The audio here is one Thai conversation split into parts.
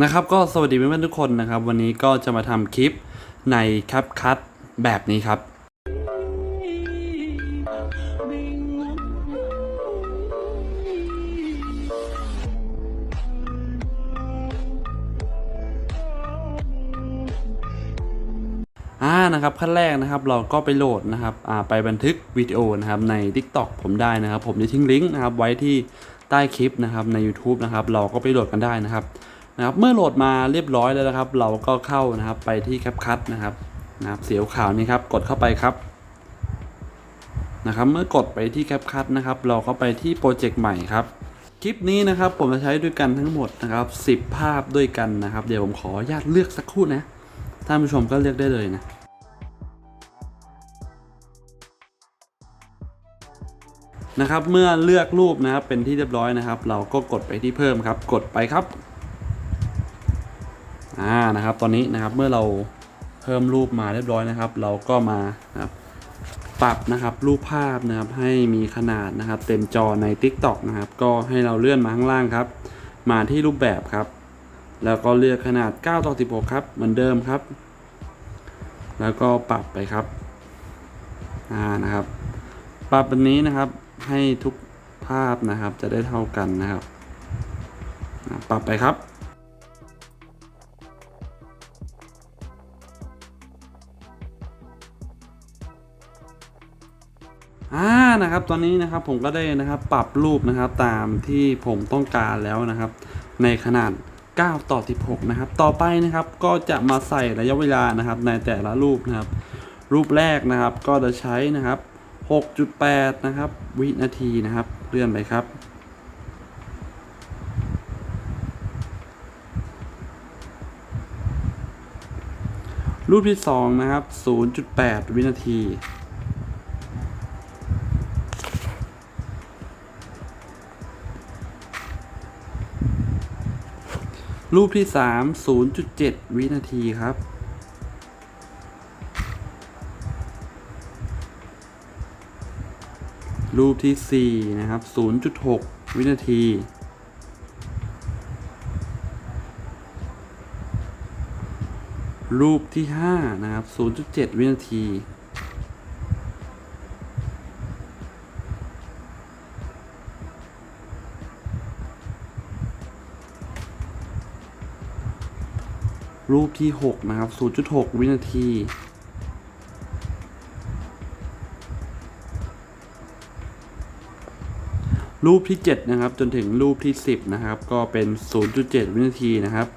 นะครับก็สวัสดีเพื่อนๆทุกคนนะครับ วันนี้ก็จะมาทำคลิปใน CapCut แบบนี้ครับ อ่านะครับขั้นแรกนะครับเราก็ไปโหลดนะครับอ่าไปบันทึกวิดีโอนะครับใน TikTok ผมได้นะครับ ผมจะทิ้งลิงก์นะครับไว้ที่ใต้คลิปนะครับใน YouTube นะครับเราก็ไปโหลดกันได้นะครับ นะครับเมื่อโหลดมาเรียบร้อยแล้วนะครับ เราก็เข้านะครับไปที่ CapCut นะครับนะครับเสียวขาวนี้ครับกดเข้าไปครับนะครับ เมื่อกดไปที่ CapCut นะครับ เราก็ไปที่โปรเจกต์ใหม่ครับคลิปนี้นะครับผมจะใช้ด้วยกันทั้งหมดนะครับ 10 ภาพด้วยกันนะครับ เดี๋ยวผมขออนุญาตเลือกสักครู่นะท่านผู้ชมก็เลือกได้เลยนะนะครับเมื่อเลือกรูปนะครับเป็นที่เรียบร้อยนะครับ เราก็กดไปที่เพิ่มครับ กดไปครับ อ่านะครับ ตอนนี้นะครับเมื่อเราเพิ่มรูปมาเรียบร้อยนะครับ เราก็มานะครับปรับนะครับรูปภาพนะครับให้มีขนาดนะครับ เต็มจอใน TikTok นะครับ ก็ให้เราเลื่อนมาข้างล่างครับ มาที่รูปแบบครับ แล้วก็เลือกขนาด 9 ต่อ 16 ครับเหมือนเดิมครับ แล้วก็ปรับไปครับอ่านะครับ ปรับแบบนี้นะครับให้ทุกภาพนะครับจะได้เท่ากันนะครับ ปรับไปครับ นะครับตอนนี้นะครับผมก็ได้นะครับปรับรูปนะครับตามที่ผมต้องการแล้วนะครับ ในขนาด 9 ต่อ 16 นะครับ ต่อไปนะครับก็จะมาใส่ระยะเวลานะครับ ในแต่ละรูปนะครับ รูปแรกนะครับก็จะใช้นะครับ 6.8 นะครับ วินาทีนะครับเลื่อนไปครับรูปที่ 2 นะครับ 0.8 วินาที รูปที่ 3 0.7 วินาทีครับ รูปที่ 4 นะครับ 0.6 วินาที รูปที่ 5 นะครับ 0.7 วินาที รูปที่ 6 นะครับ 0.6 วินาที รูปที่ 7 นะครับ จนถึงรูปที่ 10 นะครับ ก็เป็น 0.7 วินาทีนะครับ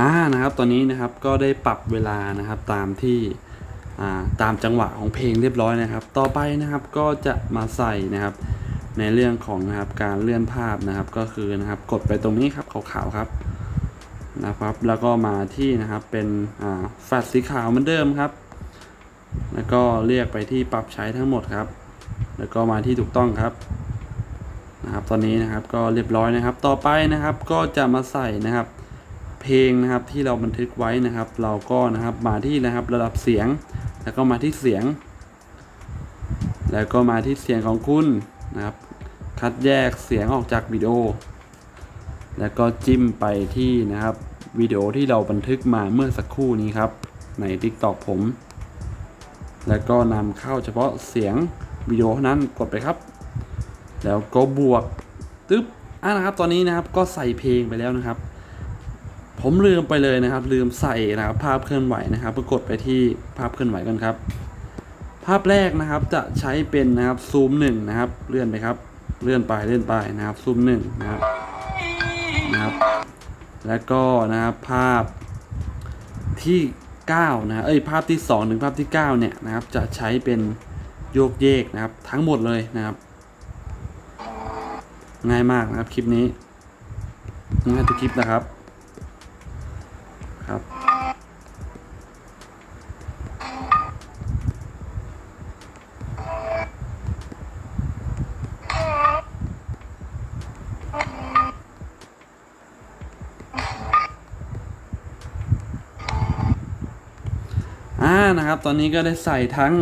อ่านะครับตอนนี้นะครับก็ได้ปรับเวลานะครับตามที่ตามจังหวะของเพลงเรียบร้อยนะครับ ต่อไปนะครับก็จะมาใส่นะครับในเรื่องของนะครับการเลื่อนภาพนะครับก็คือนะครับกดไปตรงนี้ครับขาวๆครับนะครับ แล้วก็มาที่นะครับเป็นอ่าแฟลชสีขาวเหมือนเดิมครับ แล้วก็เรียกไปที่ปรับใช้ทั้งหมดครับ แล้วก็มาที่ถูกต้องครับนะครับ ตอนนี้นะครับก็เรียบร้อยนะครับ ต่อไปนะครับก็จะมาใส่นะครับ เพลงนะครับที่เราบันทึกไว้นะครับ เราก็นะครับมาที่นะครับระดับเสียง แล้วก็มาที่เสียง แล้วก็มาที่เสียงของคุณนะครับ คัดแยกเสียงออกจากวิดีโอ แล้วก็จิ้มไปที่นะครับวิดีโอที่เราบันทึกมาเมื่อสักครู่นี้ครับใน TikTok ผม แล้วก็นำเข้าเฉพาะเสียงวิดีโอนั้นกดไปครับ แล้วก็บวกตึ๊บอะนะครับ ตอนนี้นะครับก็ใส่เพลงไปแล้วนะครับ ผมลืมไปเลยนะครับ ลืมใส่นะครับภาพเคลื่อนไหวนะครับก็กดไปที่ภาพเคลื่อนไหวกันครับ ภาพแรกนะครับจะใช้เป็นนะครับซูมหนึ่งนะครับ เลื่อนไปครับ เลื่อนไปเลื่อนไปนะครับซูมหนึ่งนะครับนะครับ แล้วก็นะครับภาพที่9นะเอ้ยภาพที่ 2 ถึงภาพที่ 9 เนี่ยนะครับ จะใช้เป็นโยกเยกนะครับ ทั้งหมดเลยนะครับ ง่ายมากนะครับคลิปนี้ง่ายทุกคลิปนะครับ ครับ อ่า นะครับ ตอนนี้ก็ได้ใส่ทั้ง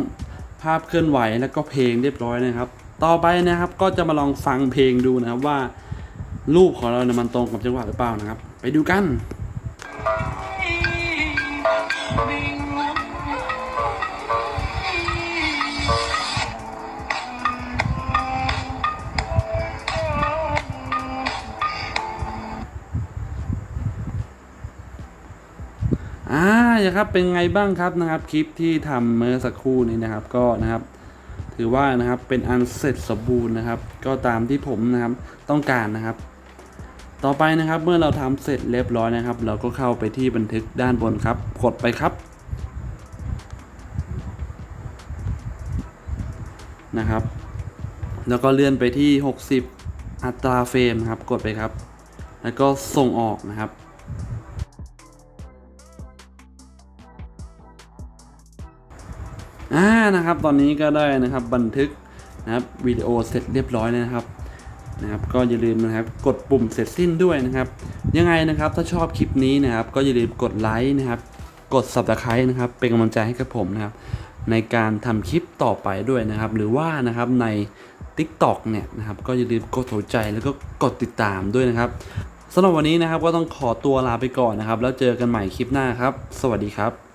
ภาพเคลื่อนไหวและก็เพลงเรียบร้อยนะครับ ต่อไปนะครับก็จะมาลองฟังเพลงดูนะครับว่ารูปของเราเนี่ยมันตรงกับจังหวะหรือเปล่านะครับ ไปดูกัน อ่าอย่าครับเป็นไงบ้างครับนะครับคลิปที่ทำเมื่อสักครู่นี้นะครับก็นะครับ ถือว่านะครับเป็นอันเสร็จสมบูรณ์นะครับ ก็ตามที่ผมนะครับต้องการนะครับ ต่อไปนะครับเมื่อเราทำเสร็จเรียบร้อยนะครับ เราก็เข้าไปที่บันทึกด้านบนครับ กดไปครับนะครับ แล้วก็เลื่อนไปที่ 60 อัตราเฟรมครับ กดไปครับ แล้วก็ส่งออกนะครับ อ่านะครับตอนนี้ก็ได้นะครับบันทึกนะครับวิดีโอเสร็จเรียบร้อยแล้วนะครับนะครับก็อย่าลืมนะครับกดปุ่มเสร็จสิ้นด้วยนะครับ ยังไงนะครับถ้าชอบคลิปนี้นะครับ ก็อย่าลืมกดไลค์นะครับ กด subscribe นะครับ เป็นกำลังใจให้กับผมนะครับ ในการทำคลิปต่อไปด้วยนะครับ หรือว่านะครับใน TikTok เนี่ยนะครับก็อย่าลืมกดหัวใจแล้วก็กดติดตามด้วยนะครับสำหรับวันนี้นะครับก็ต้องขอตัวลาไปก่อนนะครับ แล้วเจอกันใหม่คลิปหน้าครับ สวัสดีครับ